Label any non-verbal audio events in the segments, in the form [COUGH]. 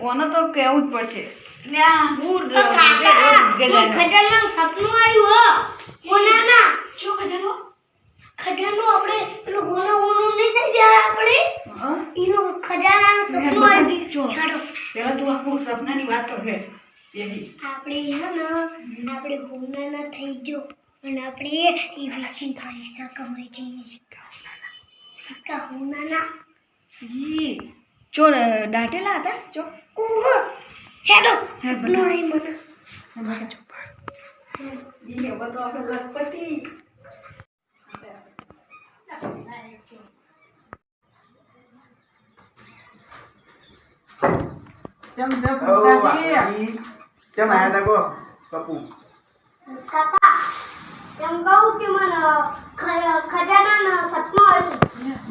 ઓનો તો કેવું જ પડશે. હું સપનું આવ્યું શું ખજાનું આપણે પેલું હોના હોનું નહીં થઈ જાય આપણે? હા? એનું ખજાનાનું સપનું જો. પેલા તું આખું સપનાની વાત કર હે આપણે હે ને આપણે હોનાના થઈ ગયો. અને આપણે એ વેચી પૈસા કમાઈ જઈએ સિક્કા હોનાના. ઈ ચો દાટેલા હતા ચો ઓહો હેડો! સપનું આવ્યું મને ઈ હવે તો આપણે લખપતિ ચમ ચમ ભૂતાજી. ચમ આયા તા કો કાકા એમ કહું કે મને ખજાના સપનું આવ્યું ચમ આયા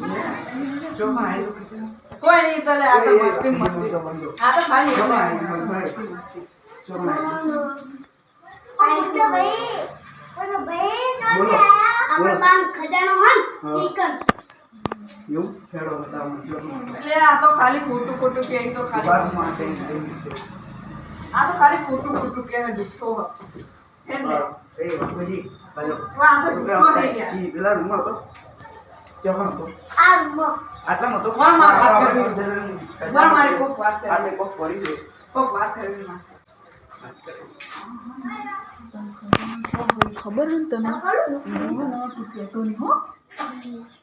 કોઈ નહીં આ તો એ, એ, મસ્તી મસ્તી. આ તો ખાલી મસ્તી, મસ્તી, ખોટું ખોટું કે તો ખાલી વાત માટે એ આ તો ખાલી ખોટું ખોટું કે જુઠ્ઠો હે. ને બાપુજી બાજો વાહ, આ તો જુઠ્ઠો નહીં યાર. જી, પેલા રૂમમાં હતો હતો મોટો કોણ માર વાત કરી કોણ મારી કોક વાત કરી આટલે કોક કરી દે કોક વાત કરી માં ખબર ન તને? કહેતો નહીં હો.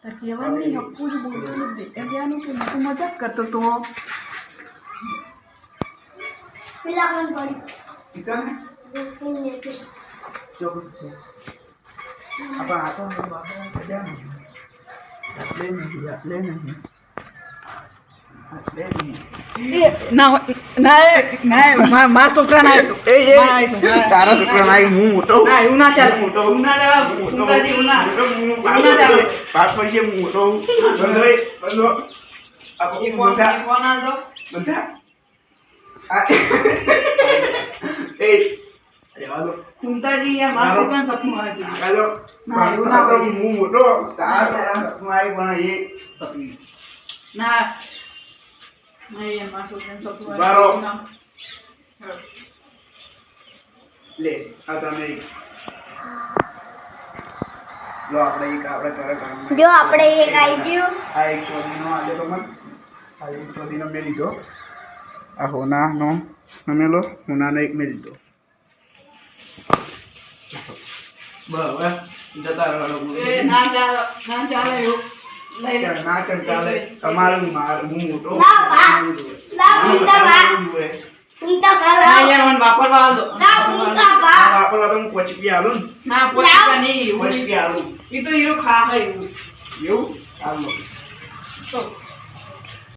તાર કહેવાનું હપ્પુ જ બોલતો નથી કે તું મજાક કરતો તો? પેલા પણ પડી. છે. આપણ આ બાપા નહીં. આટલે નહીં, આટલે નહીં. મારા છોકરા ના તારા છોકરા ના હું મોટો હું ના ચાલે. મોટો ના. મોટો, હું ના ચાલે. પાપ પડશે, હું મોટો બંધો બંધો. બધા. [LAUGHS] [LAUGHS] મારા સપનું ના, તો હું મોટો તારા સપનું આવી પણ એ ના. સપનું. લે આ તમે. લો આપણે એક આપણે તારા કામમાં જો આપણે એક આવી ગયું આ એક ચોરીનો આજે તો મને. આ એક ચોદીનો મેં લીધો. આ હોનાનો અમે લો હોનાનો એક મેં લીધો. બરાબર જતા રહો એ ના ચાલે ના ચાલે એવું. ના ચલ તમારું માર હું મોટો. વાપરવા